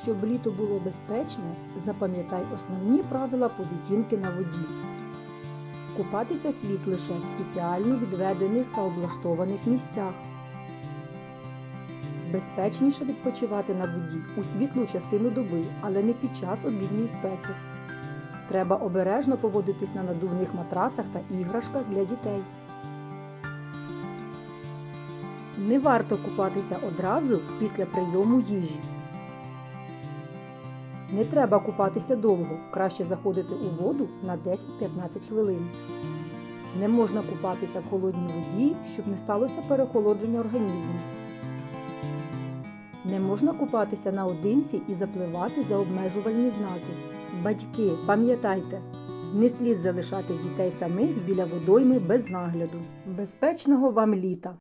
Щоб літо було безпечне, запам'ятай основні правила поведінки на воді. Купатися слід лише в спеціально відведених та облаштованих місцях. Безпечніше відпочивати на воді у світлу частину доби, але не під час обідньої спеки. Треба обережно поводитись на надувних матрацах та іграшках для дітей. Не варто купатися одразу після прийому їжі. Не треба купатися довго, краще заходити у воду на 10-15 хвилин. Не можна купатися в холодній воді, щоб не сталося переохолодження організму. Не можна купатися наодинці і запливати за обмежувальні знаки. Батьки, пам'ятайте, не слід залишати дітей самих біля водойми без нагляду. Безпечного вам літа!